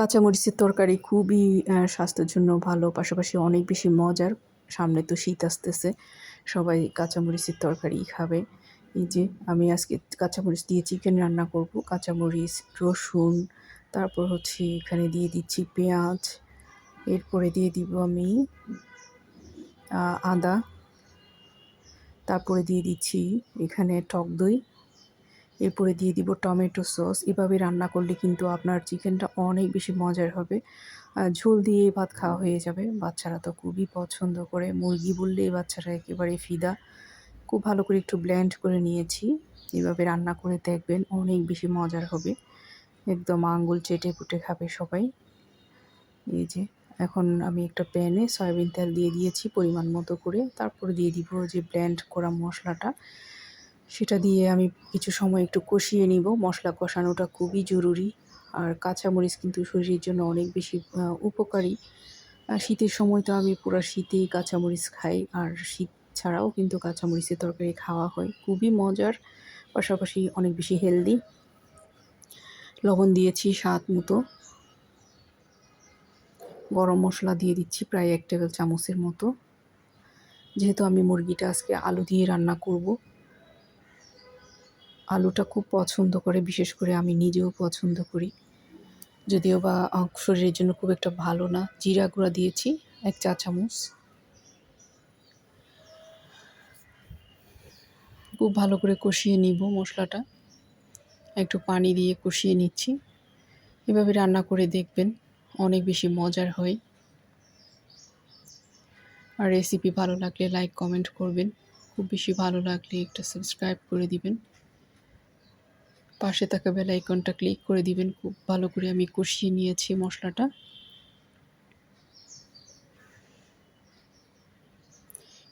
কাঁচামরিচের তরকারি খুবই স্বাস্থ্যের জন্য ভালো, পাশাপাশি অনেক বেশি মজার। সামনে তো শীত আসতেছে, সবাই কাঁচামরিচের তরকারি খাবে। এই যে আমি আজকে কাঁচামরিচ দিয়ে চিকেন রান্না করব, কাঁচামরিচ, রসুন, তারপর হচ্ছে এখানে দিয়ে দিচ্ছি পেঁয়াজ, এরপরে দিয়ে দিব আমি আদা, তারপরে দিয়ে দিচ্ছি এখানে টক দই। এরপরে দিয়ে দিব টমেটো সস। এভাবে রান্না করলে কিন্তু আপনার চিকেনটা অনেক বেশি মজার হবে। ঝোল দিয়ে ভাত খাওয়া হয়ে যাবে। বাচ্চারা তো খুবই পছন্দ করে। মুরগি বললেই বাচ্চারা একেবারে ফিদা। খুব ভালো করে একটু ব্ল্যান্ড করে নিয়েছি। এভাবে রান্না করে দেখবেন অনেক বেশি মজার হবে। একদম আঙ্গুল চেটে পুটে খাবে সবাই। এই যে, এখন আমি একটা প্যানে সয়াবিন তেল দিয়ে দিয়েছি পরিমাণ মতো করে। তারপরে দিয়ে দিব যে ব্ল্যান্ড করা মশলাটা। সেটা দিয়ে আমি কিছু সময় একটু কষিয়ে নিব। মশলা কষানোটা খুবই জরুরি। আর কাঁচামরিচ কিন্তু শরীরের জন্য অনেক বেশি উপকারী। শীতের সময় তো আমি পুরো শীতেই কাঁচামরিচ খাই। আর শীত ছাড়াও কিন্তু কাঁচামরিচের তরকারি খাওয়া হয়। খুবই মজার, পাশাপাশি অনেক বেশি হেলদি। লবণ দিয়েছি স্বাদ মতো। গরম মশলা দিয়ে দিচ্ছি প্রায় এক টেবিল চামচের মতো। যেহেতু আমি মুরগিটা আজকে আলু দিয়ে রান্না করব আলুটা খুব পছন্দ করে, বিশেষ করে আমি নিজেও পছন্দ করি। যদিও বা শরীরের জন্য খুব একটা ভালো না। জিরা গুঁড়া দিয়েছি, এক চা চামচ। খুব ভালো করে কষিয়ে নিব মশলাটা। একটু পানি দিয়ে কষিয়ে নিচ্ছি। এভাবে রান্না করে দেখবেন অনেক বেশি মজার হয়। আর রেসিপি ভালো লাগলে লাইক, কমেন্ট করবেন। খুব বেশি ভালো লাগলে একটা সাবস্ক্রাইব করে দিবেন। পাশে থাকা বেল আইকনটা ক্লিক করে দিবেন। খুব ভালো করে আমি কষিয়ে নিয়েছি মশলাটা।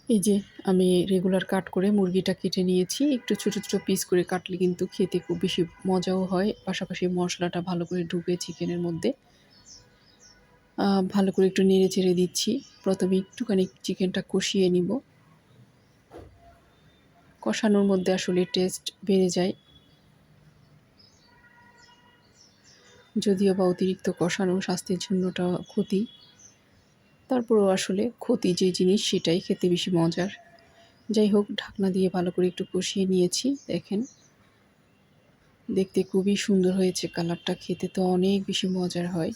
এই যে আমি রেগুলার কাট করে মুরগিটা কেটে নিয়েছি। একটু ছোটো ছোটো পিস করে কাটলে কিন্তু খেতে খুব বেশি মজাও হয়। পাশাপাশি মশলাটা ভালো করে ঢুকে চিকেনের মধ্যে। ভালো করে একটু নেড়ে চেড়ে দিচ্ছি। প্রথমে একটুখানি চিকেনটা কষিয়ে নিব। কষানোর মধ্যে আসলে টেস্ট বেড়ে যায়। যদিও বা অতিরিক্ত কষানো স্বাস্থ্যের জন্যটা ক্ষতি। তারপরও আসলে ক্ষতি যে জিনিস সেটাই খেতে বেশি মজার। যাই হোক, ঢাকনা দিয়ে ভালো করে একটু কষিয়ে নিয়েছি, দেখেন। দেখতে খুবই সুন্দর হয়েছে কালারটা, খেতে তো অনেক বেশি মজার হয়।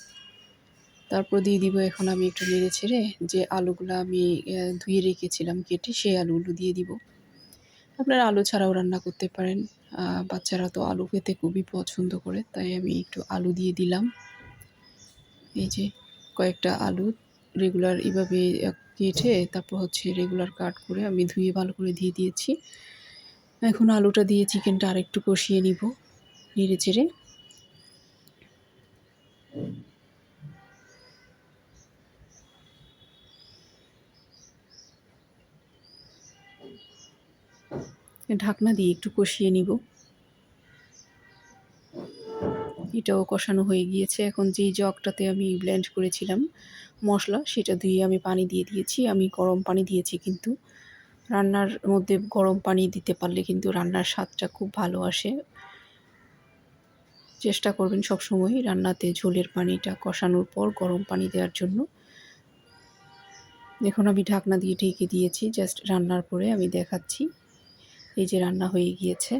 তারপর দিয়ে দিব এখন আমি একটু নেড়ে ছেড়ে যে আলুগুলো আমি ধুয়ে রেখেছিলাম কেটে, সেই আলুগুলো দিয়ে দিব। আপনারা আলু ছাড়াও রান্না করতে পারেন। বাচ্চারা তো আলু খেতে খুবই পছন্দ করে, তাই আমি একটু আলু দিয়ে দিলাম। এই যে কয়েকটা আলু রেগুলার এভাবে কেটে তারপর হচ্ছে রেগুলার কাট করে আমি ধুয়ে ভালো করে দিয়ে দিয়েছি। এখন আলুটা দিয়ে চিকেনটা আরেকটু কষিয়ে নিব, নেড়ে চেড়ে। ঢাকনা দিয়ে একটু কষিয়ে নিব। এটাও কষানো হয়ে গিয়েছে। এখন যেই জগটাতে আমি ব্লেন্ড করেছিলাম মশলা, সেটা ধুয়ে আমি পানি দিয়ে দিয়েছি। আমি গরম পানি দিয়েছি কিন্তু। রান্নার মধ্যে গরম পানি দিতে পারলে কিন্তু রান্নার স্বাদটা খুব ভালো আসে। চেষ্টা করবেন সব সময় রান্নাতে ঝোলের পানিটা কষানোর পর গরম পানি দেওয়ার জন্য। দেখুন, আমি ঢাকনা দিয়ে ঢেকে দিয়েছি। জাস্ট রান্নার পরে আমি দেখাচ্ছি। এই যে রান্না হয়ে গিয়েছে।